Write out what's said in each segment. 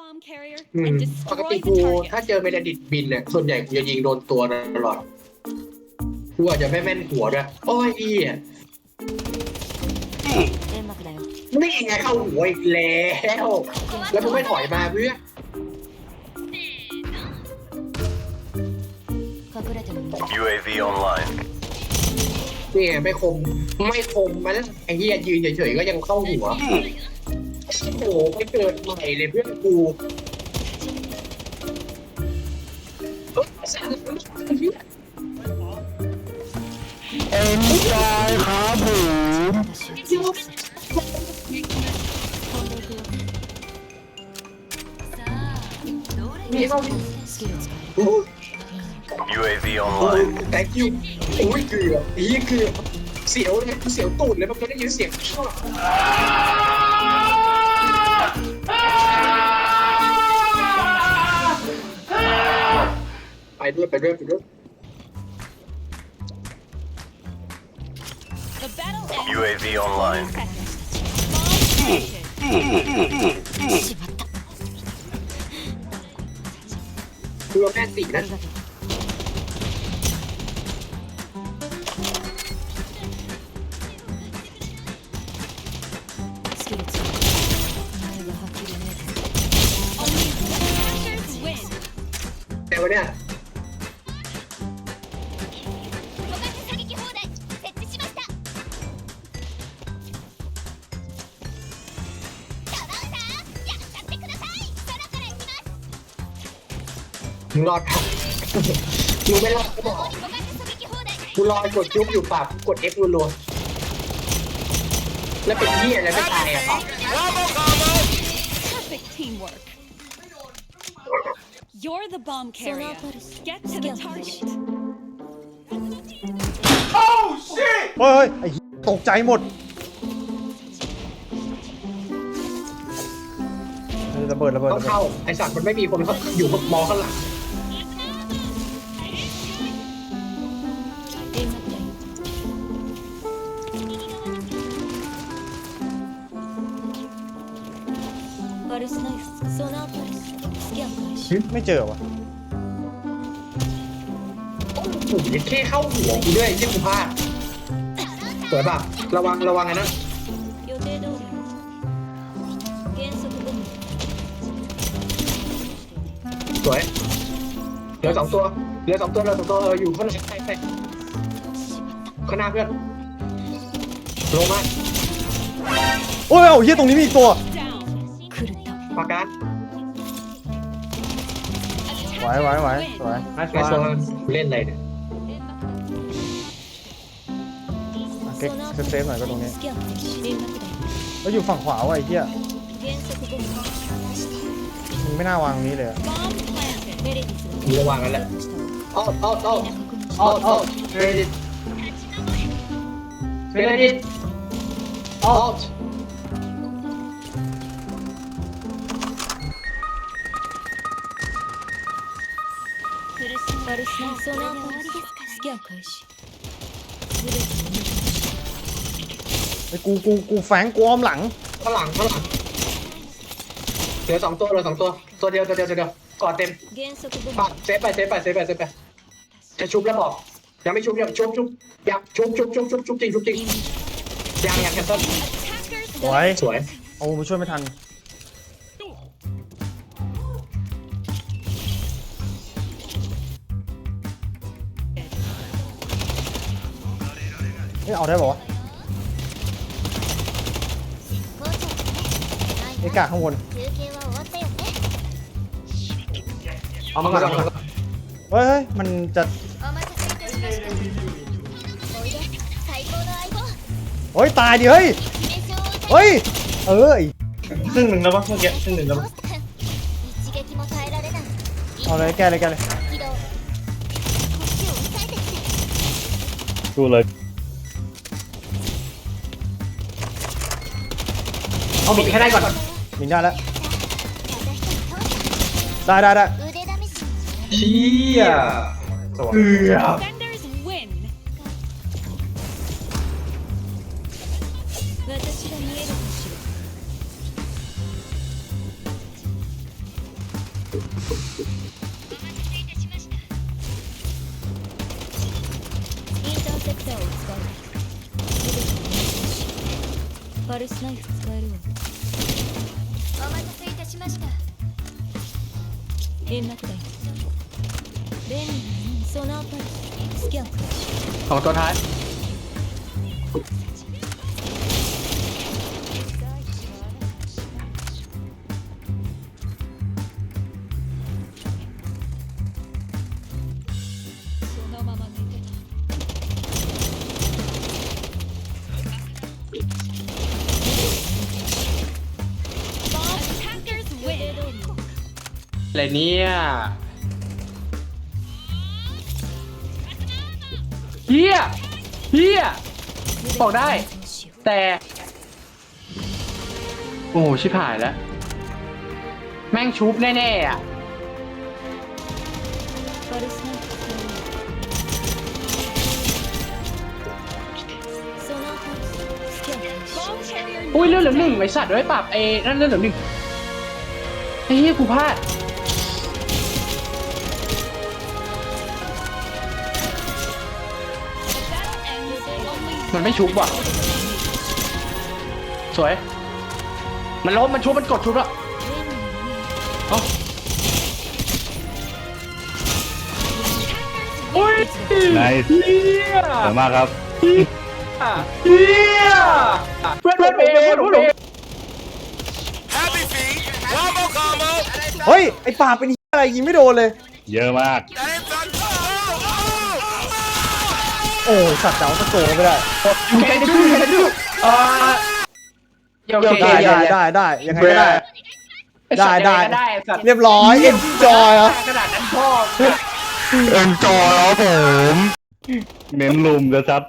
bomb carrier อืม and ปกติ destroy กู the ถ้า target. เจอเมดดิตบินเนี่ยส่วนใหญ่กูจะยิงโดนตัวตลอดกูอาจจะไม่แม่นหัวด้วยโอ้ยเหี้ย 煙幕だよ นี่ไงเข้าหัวอีกแล้ว แล้วมึงไม่ถอยมาเพื่อ 隠れてるみたい UAV online. นี่ไงไม่คม ไม่คมมันไอ้เหี้ยยืนเฉยๆก็ยังเข้าหัว โอ้โหไปเกิดใหม่เลยเพื่อนกูเฮ้เอ็นจอยครับผมมีเข้า UAV โอ้ online ยแต่กิ้วโอ้ยเกือบอีเกือบเสียวเลยเสียวตูดเลยมันก็ได้ยินเสียงข้า ด้วยไปด้วยไปด้วย The battle ends UAV online. in seconds. Bomb planted. うしまった คือว่าแม่ตี あ นะ りがとう スキル使う前がはっきり見えてる Smashers win. แต่วันเนี้ย มึรอดครับยูไม่รอดก็บอกกูรอกดยุบอยู่ปากกด F รัวๆแล้วเป็นที่อะไรไม่ตายอะครับ Perfect เฮ้ยไอ้ยตกใจหมดเระเบิดระเบิดระเบิดเข้าไอสัตว์มันไม่มีคนเขาอยู่มองข้างหลัง ฮึไม่เจอวะโอ้โหแค่เข้าหัวกูด้วยที่กูพลาดสวยป่ะระวังระวังไงนะสวยเหลือสองตัวเหลือสองตัวเหลือสองตัวอยู่ข้างในใช่ใช่ข้างหน้าเพื่อนลงมาโอ้ยเอาเฮียตรงนี้มีตัว ประกันไหวไหวไหวสไอ้ไม่โซนเล่นอะไรเนี่ยเก็เซฟหน่อยก็ตรงนี้แล้วอยู่ฝั่งขวาวะไอ้เหี้ยมึงไม่น่าวางนี้เลยอะมีระวางกันแหละออ้ออ้ออ้าอ้าอ้เครดิตเครดิตออก パルスナイフソナーパルススキャン開始全てを見 ไอ้กูกูกูแฝงกูอ้อมหลัง ข้างหลังข้างหลัง เหลือสองตัวเหลือสองตัว ตัวเดียวตัวเดียวตัวเดียวกอดเต็ม 減速ボム ปะเซฟไปเซฟไปเซฟไปเซฟไปจะชุบแล้วบอก ยังไม่ชุบยังชุบชุบยังชุบชุบชุบชุบชุบจริงชุบจริงยังยังแคนเซิล Attackers สวย สวย เอามาช่วยไม่ทัน นี่เอาได้ป่าวะเอกาข้างบนเอามาก่อนเมาก่อนเฮ้ยเฮ้ยมันจะเฮ้ยตายดิเฮ้ยเฮ้ยเออครึ่งหนึ่งแล้วปะเมื่อกี้ครึ่งหนึ่งแล้วปะเอาเลยแกเลยแกเลยดูเลย เอาบิดให้ได้ก่อน มิงได้แล้ว たった一人倒しได้ได้ได้ た腕試し เชี่ยเกือบ Defenders win. 私が見えるかしら インターセプターを使う全てのパルスナイフ使えるわお待たせいたし ました煙幕弾便利なのソナーパルススキャン開始 สองตัวท้าย อะไเนี่ยเฮียเฮียบอกได้ แต่ โอ้โหชิบหายแล้ว แม่งชุบแน่ๆอะอุ้ยเรื่องเหลือหนึ่งไอสัตว์ไว้ปรับไอ้นั่นเรื่องเหลือหนึ่งไอ้เฮียกูพลาด มันไม่ชุบว่ะ สวย มันล้มมันชุบมันกดชุบแล้วเอ้าโอ้ยไนเหี้ยสวยมากครับ เหี้ยเพื่อนเพื่อนผมเองเพื่อนผมเอง Happy feet, combo เฮ้ย ไอ้ป่าเป็นอะไรยิงไม่โดนเลย เยอะมาก โอ้สัตว์เจ้าตะโกนไม่ได้ยูแคนดูยูแคนดูอ่าโอเคได้ได้ได้ได้ยังไงก็ได้ ได้ได้ ได้สัตว์เรียบร้อย เอ็นจอยเหรอขนาดนั้นพ่อเอ็นจอยครับผมเน้นลุมจะชัด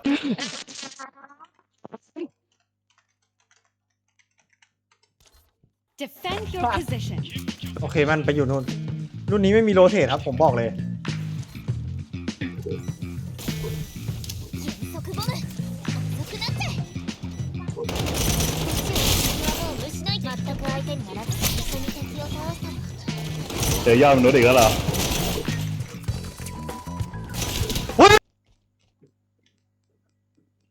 defend your position. โอเคมันไปอยู่นู่น รุ่นนี้ไม่มีโรเทตครับผมบอกเลย เจอยอดมนุษย์อีกแล้วเหรอ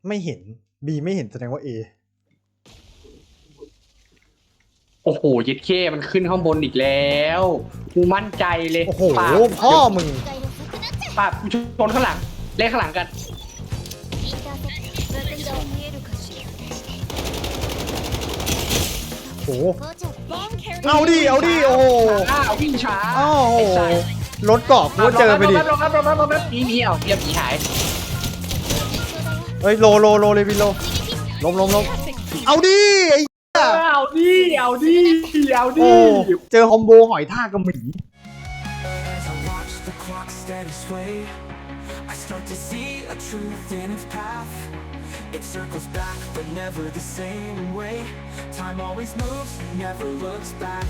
ไม่เห็น บีไม่เห็นแสดงว่าเอ โอ้โหยิดเคมันขึ้นข้างบนอีกแล้วกูมั่นใจเลย โอ้โห ปาก พ่อมึง 機が遅くなって ปากกูชนข้างหลัง เล่นข้างหลังกัน インターセプタ イ。 โอ้โห校長 Bomb carrier เอาดิ เอาดิ โอ้โหอ้าววิ่งช้าอ้าวโอ้ไอ้โหสัสรถเกาะกูก็เจอไปดิลงครับลงครับลงครับลงครับมีมีเอาเรียบผีหายเฮ้ยโลโลโลเลยวินโลล้มล้มล้ม Perfect. เอาดิไอ้เหี้ยเอาดิเอาดิเอาดิโอ้เจอคอมโบหอยทากกับหมี As I watch the clock steady sway, I start to see a truth in its path. It circles back, but never the same way. Time always moves, never looks back.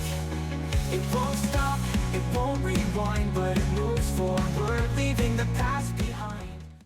It won't stop, it won't rewind, but it moves forward, leaving the past